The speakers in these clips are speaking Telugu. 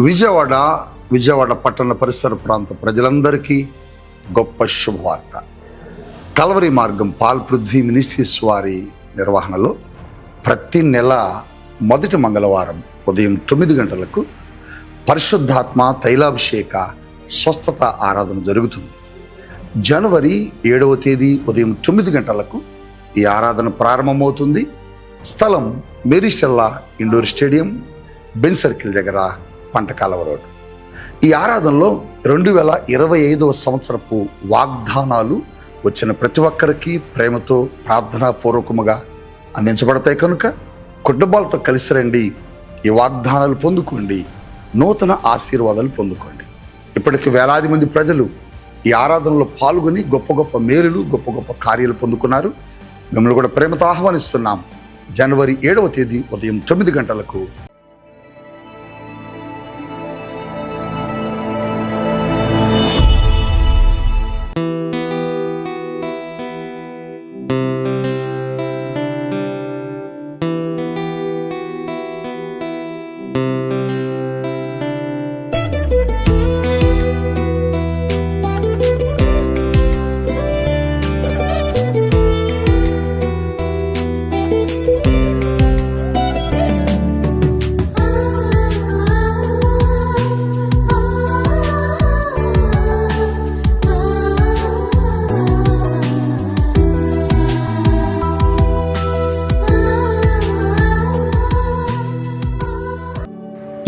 విజయవాడ విజయవాడ పట్టణ పరిసర ప్రాంత ప్రజలందరికీ గొప్ప శుభవార్త. కలవరి మార్గం పాల్ పృథ్వీ మినిస్ట్రీస్ వారి నిర్వహణలో ప్రతి నెల మొదటి మంగళవారం ఉదయం తొమ్మిది గంటలకు పరిశుద్ధాత్మ తైలాభిషేక స్వస్థత ఆరాధన జరుగుతుంది. జనవరి ఏడవ తేదీ ఉదయం తొమ్మిది గంటలకు ఈ ఆరాధన ప్రారంభమవుతుంది. స్థలం Mary Stella indoor stadium Benz circle దగ్గర పంట కాలవ రోడ్డు. ఈ ఆరాధనలో రెండు వేల ఇరవై ఐదవ సంవత్సరపు వాగ్దానాలు వచ్చిన ప్రతి ఒక్కరికి ప్రేమతో ప్రార్థనాపూర్వకముగా అందించబడతాయి కనుక కుటుంబాలతో కలిసి రండి. ఈ వాగ్దానాలు పొందుకోండి. నూతన ఆశీర్వాదాలు పొందుకోండి. ఇప్పటికి వేలాది మంది ప్రజలు ఈ ఆరాధనలో పాల్గొని గొప్ప గొప్ప మేలులు గొప్ప గొప్ప కార్యాలు పొందుకున్నారు. మిమ్మల్ని కూడా ప్రేమతో ఆహ్వానిస్తున్నాం. జనవరి ఏడవ తేదీ ఉదయం తొమ్మిది గంటలకు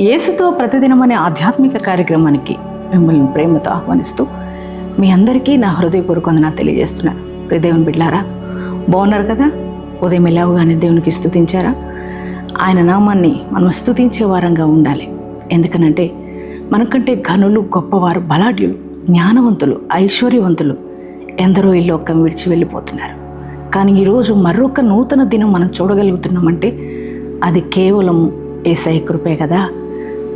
యేసుతో ప్రతిదినం అనే ఆధ్యాత్మిక కార్యక్రమానికి మిమ్మల్ని ప్రేమతో ఆహ్వానిస్తూ మీ అందరికీ నా హృదయపూర్వక వందనాలు తెలియజేస్తున్నాను. దేవుని బిడ్లారా బాగున్నారు కదా? ఉదయం ఎలాగానే దేవునికి స్థుతించారా ఆయన నామాన్ని మనం స్తుతించే వారంగా ఉండాలి. ఎందుకనంటే మనకంటే ఘనులు గొప్పవారు బలాఢ్యులు జ్ఞానవంతులు ఐశ్వర్యవంతులు ఎందరో ఈ లోకం విడిచి వెళ్ళిపోతున్నారు. కానీ ఈరోజు మరొక నూతన దినం మనం చూడగలుగుతున్నామంటే అది కేవలం ఏసై కృపే కదా?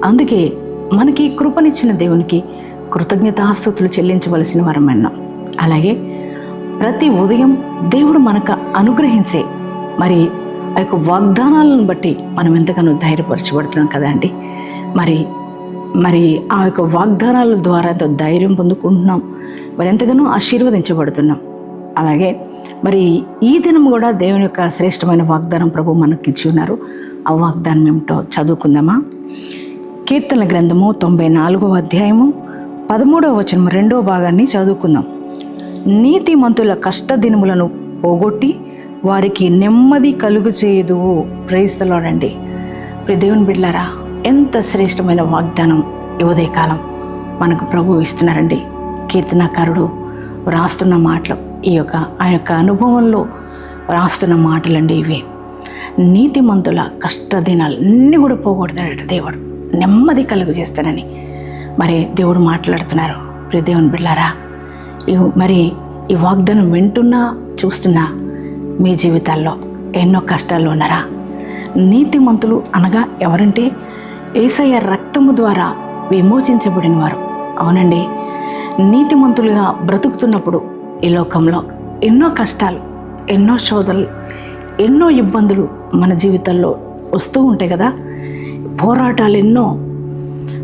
అందుకే మనకి కృపనిచ్చిన దేవునికి కృతజ్ఞతాస్తుతులు చెల్లించవలసిన వారం అన్నాం అలాగే ప్రతి ఉదయం దేవుడు మనకు అనుగ్రహించే మరి ఆ యొక్క వాగ్దానాలను బట్టి మనం ఎంతగానో ధైర్యపరచబడుతున్నాం కదండి మరి మరి ఆ యొక్క వాగ్దానాల ద్వారా ఎంతో ధైర్యం పొందుకుంటున్నాం. మరి ఎంతగానో ఆశీర్వదించబడుతున్నాం. అలాగే మరి ఈ దినం కూడా దేవుని యొక్క శ్రేష్టమైన వాగ్దానం ప్రభు మనకి ఇచ్చి ఉన్నారు. ఆ వాగ్దానం ఏమిటో చదువుకుందామా? కీర్తన గ్రంథము తొంభై నాలుగవ అధ్యాయము పదమూడవ వచనం రెండవ భాగాన్ని చదువుకుందాం. నీతిమంతుల కష్టదినములను పోగొట్టి వారికి నెమ్మది కలుగు చేయదు ప్రేస్తలోనండి దేవుని బిడ్లారా ఎంత శ్రేష్టమైన వాగ్దానం యువదయకాలం మనకు ప్రభు ఇస్తున్నారండి. కీర్తనాకారుడు రాస్తున్న మాటలు ఈ యొక్క ఆ యొక్క అనుభవంలో రాస్తున్న మాటలండి ఇవి. నీతిమంతుల కష్టదినాలు అన్నీ కూడా పోగొడతాడట దేవుడు. నెమ్మది కలుగు చేస్తానని. మరి దేవుడు మాట్లాడుతున్నారు. ప్రియ దేవుని బిడ్లారా మరి ఈ వాగ్దానం వింటున్నా చూస్తున్నా మీ జీవితాల్లో ఎన్నో కష్టాల్లో ఉన్నారా? నీతిమంతులు అనగా ఎవరంటే ఏసయ్య రక్తము ద్వారా విమోచించబడిన వారు. అవునండి నీతిమంతులుగా బ్రతుకుతున్నప్పుడు ఈ లోకంలో ఎన్నో కష్టాలు ఎన్నో శోధలు ఎన్నో ఇబ్బందులు మన జీవితాల్లో వస్తూ ఉంటాయి కదా. పోరాటాలు ఎన్నో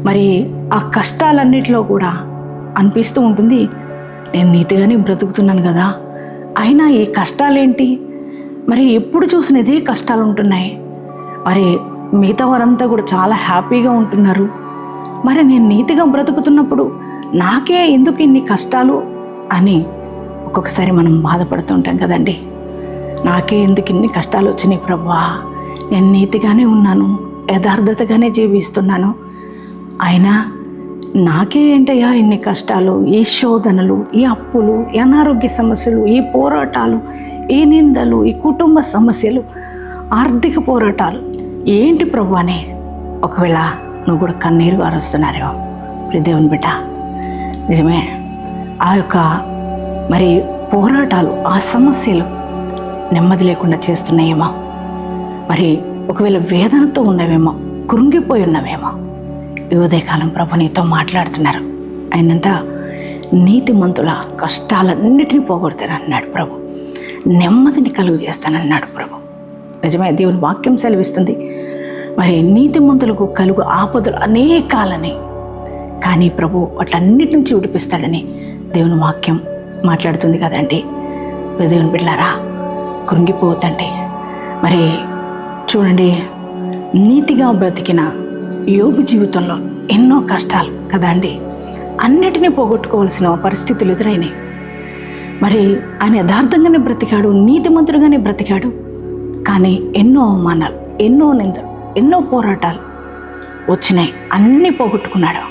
మరి ఆ కష్టాలన్నిటిలో కూడా అనిపిస్తూ ఉంటుంది నేను నీతిగానే బ్రతుకుతున్నాను కదా. అయినా ఈ కష్టాలేంటి? మరి ఎప్పుడు చూసిన ఇదే కష్టాలు ఉంటున్నాయి మరి మిగతా వారంతా కూడా చాలా హ్యాపీగా ఉంటున్నారు. మరి నేను నీతిగా బ్రతుకుతున్నప్పుడు నాకే ఎందుకు ఇన్ని కష్టాలు అని ఒక్కొక్కసారి మనం బాధపడుతుంటాం కదండి. నాకే ఎందుకు ఇన్ని కష్టాలు వచ్చినాయి ప్రభా? నేను నీతిగానే ఉన్నాను. యథార్థతగానే జీవిస్తున్నాను. అయినా నాకే ఏంటయ్యా ఇన్ని కష్టాలు ఈ శోధనలు ఈ అప్పులు ఈ అనారోగ్య సమస్యలు ఈ పోరాటాలు ఈ నిందలు ఈ కుటుంబ సమస్యలు ఆర్థిక పోరాటాలు. ఏంటి ప్రభు అని ఒకవేళ నువ్వు కూడా కన్నీరు అరుస్తున్నారేమో ప్రియ దేవుని బిడ్డ నిజమే. ఆ యొక్క మరి పోరాటాలు ఆ సమస్యలు నెమ్మది లేకుండా చేస్తున్నాయేమో. మరి ఒకవేళ వేదనతో ఉన్నవేమో కృంగిపోయి ఉన్నవేమో ఈ ఉదయకాలం ప్రభు నీతో మాట్లాడుతున్నారు. ఆయనంట నీతిమంతుల కష్టాలన్నిటినీ పోగొడతానన్నాడు ప్రభు. నెమ్మదిని కలుగు చేస్తానన్నాడు ప్రభు. నిజమే దేవుని వాక్యం సెలవిస్తుంది. మరి నీతిమంతులకు కలుగు ఆపదలు అనేకాలని. కానీ ప్రభు వాటన్నిటి నుంచి విడిపిస్తాడని దేవుని వాక్యం మాట్లాడుతుంది కదండి. దేవుని బిడ్డారా కృంగిపోతండి మరి చూడండి నీతిగా బ్రతికిన యోగు జీవితంలో ఎన్నో కష్టాలు కదా అండి? అన్నిటినీ పోగొట్టుకోవాల్సిన పరిస్థితులు ఎదురైనాయి. మరి ఆయన యథార్థంగానే బ్రతికాడు నీతిమంతుడుగానే బ్రతికాడు. కానీ ఎన్నో అవమానాలు ఎన్నో నిందలు ఎన్నో పోరాటాలు వచ్చినాయి అన్నీ పోగొట్టుకున్నాడు.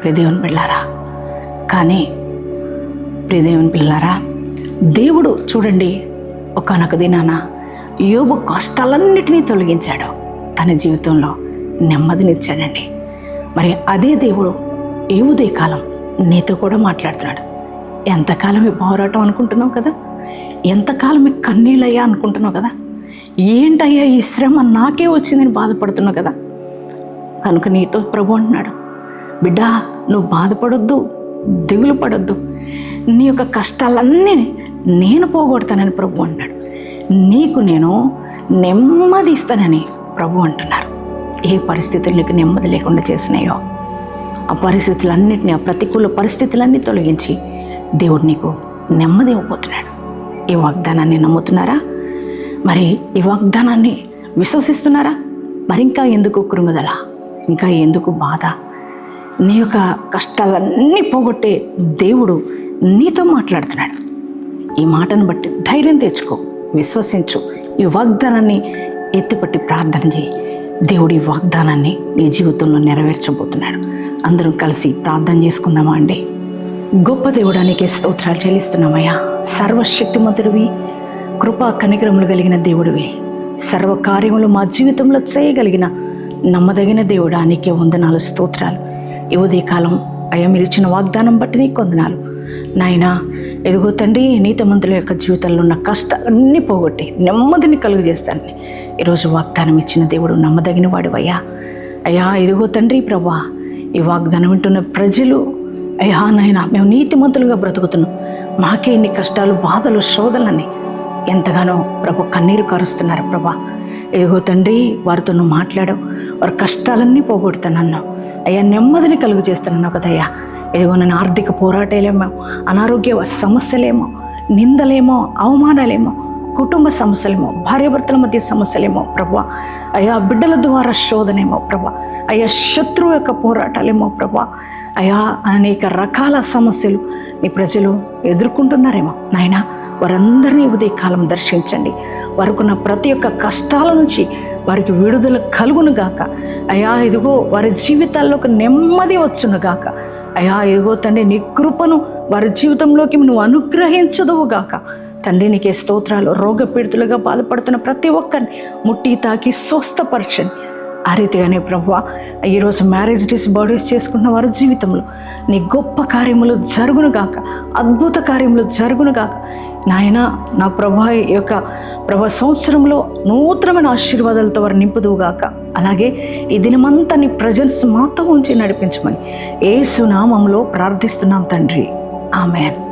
ప్రియదేవుని బిళ్ళారా? కానీ ప్రియదేవుని పిల్లారా దేవుడు చూడండి ఒకనొక దినాన యోబు కష్టాలన్నిటినీ తొలగించాడు. తన జీవితంలో నెమ్మదినిచ్చాడండి. మరి అదే దేవుడు ఈ ఉదయకాలం నీతో కూడా మాట్లాడుతున్నాడు. ఎంతకాలం ఈ పోరాటం అనుకుంటున్నావు కదా? ఎంతకాలం ఈ కన్నీళ్ళయ్యా అనుకుంటున్నావు కదా? ఏంటయ్యా ఈ శ్రమ? నాకే వచ్చిందని బాధపడుతున్నావు కదా? కనుక నీతో ప్రభు అంటున్నాడు బిడ్డా నువ్వు బాధపడొద్దు దిగులు పడొద్దు నీ యొక్క కష్టాలన్నీ నేను పోగొడతానని ప్రభు అన్నాడు నీకు నేను నెమ్మది ఇస్తానని ప్రభు అంటున్నారు. ఏ పరిస్థితులు నీకు నెమ్మది లేకుండా చేసినాయో? ఆ పరిస్థితులన్నింటినీ ఆ ప్రతికూల పరిస్థితులన్నీ తొలగించి దేవుడు నీకు నెమ్మది ఇవ్వబోతున్నాడు. ఈ వాగ్దానాన్ని నమ్ముతున్నారా? మరి ఈ వాగ్దానాన్ని విశ్వసిస్తున్నారా? మరి ఇంకా ఎందుకు కృంగుదల? ఇంకా ఎందుకు బాధ? నీ యొక్క కష్టాలన్నీ పోగొట్టే దేవుడు నీతో మాట్లాడుతున్నాడు. ఈ మాటను బట్టి ధైర్యం తెచ్చుకో. విశ్వసించు. ఈ వాగ్దానాన్ని ఎత్తిపట్టి ప్రార్థన చేయి. దేవుడి వాగ్దానాన్ని నీ జీవితంలో నెరవేర్చబోతున్నాడు. అందరం కలిసి ప్రార్థన చేసుకుందామా అండి? గొప్ప దేవుడానికి స్తోత్రాలు చెల్లిస్తున్నామయ్యా. సర్వశక్తిమంతుడివి కృపా కనికరములు కలిగిన దేవుడివి. సర్వ కార్యములు మా జీవితంలో చేయగలిగిన నమ్మదగిన దేవుడానికి వందనాలు స్తోత్రాలు. ఈ ఉదయకాలం అయ్యా మీరు ఇచ్చిన వాగ్దానం బట్టి నీకు వందనాలు. నాయనా ఎదుగో తండ్రి నీతమంతుల యొక్క జీవితంలో ఉన్న కష్టాలన్నీ పోగొట్టి నెమ్మదిని కలుగు చేస్తాను ఈరోజు వాగ్దానం ఇచ్చిన దేవుడు నమ్మదగిన వాడివయ్యా. అయ్యా ఇదిగో తండ్రి ప్రభా ఈ వాగ్దానం వింటున్న ప్రజలు అయ్యా నాయన మేము నీతిమంతులుగా బ్రతుకుతున్నాం. మాకే ఇన్ని కష్టాలు బాధలు శోధలని ఎంతగానో ప్రభు కన్నీరు కారుస్తున్నారు ప్రభా. ఇదిగో తండ్రి వారితో నువ్వు మాట్లాడావు వారి కష్టాలన్నీ పోగొడుతానన్నావు అయ్యా నెమ్మదిని కలుగు చేస్తున్నావు కదయ్యా ఇదిగో నేను ఆర్థిక పోరాటాలేమో అనారోగ్య సమస్యలేమో నిందలేమో అవమానాలేమో కుటుంబ సమస్యలేమో భార్యాభర్తల మధ్య సమస్యలేమో ప్రభా. అయ్యా బిడ్డల ద్వారా శోధనేమో ప్రభా. అయ్యా శత్రువు యొక్క పోరాటాలేమో ప్రభా. అయా అనేక రకాల సమస్యలు నీ ప్రజలు ఎదుర్కొంటున్నారేమో. నాయనా వారందరినీ ఉదయకాలం దర్శించండి. వారికున్న ప్రతి ఒక్క కష్టాల నుంచి వారికి విడుదల కలుగును గాక అయా ఇదిగో వారి జీవితాల్లోకి నెమ్మది వచ్చును గాక అయా ఇదిగో తండ్రి నీ కృపను వారి జీవితంలోకి నువ్వు అనుగ్రహించదువు గాక. తండ్రి నీకే స్తోత్రాలు. రోగపీడితులుగా బాధపడుతున్న ప్రతి ఒక్కరిని ముట్టి తాకి స్వస్థపరచండి. ఆ రీతిగానే ప్రభు ఈరోజు మ్యారేజ్ డిస్ బర్త్డేస్ చేసుకున్న వారి జీవితంలో నీ గొప్ప కార్యములు జరుగునుగాక అద్భుత కార్యములు జరుగును గాక నాయన నా ప్రభా యొక్క ప్రభా సంవత్సరంలో నూతనమైన ఆశీర్వాదాలతో వారు నింపుదువుగాక. అలాగే ఈ దినమంతా నీ ప్రజెన్స్ మాతో ఉంచి నడిపించమని. ఏ సునామంలో ప్రార్థిస్తున్నాం తండ్రి. ఆమెన్.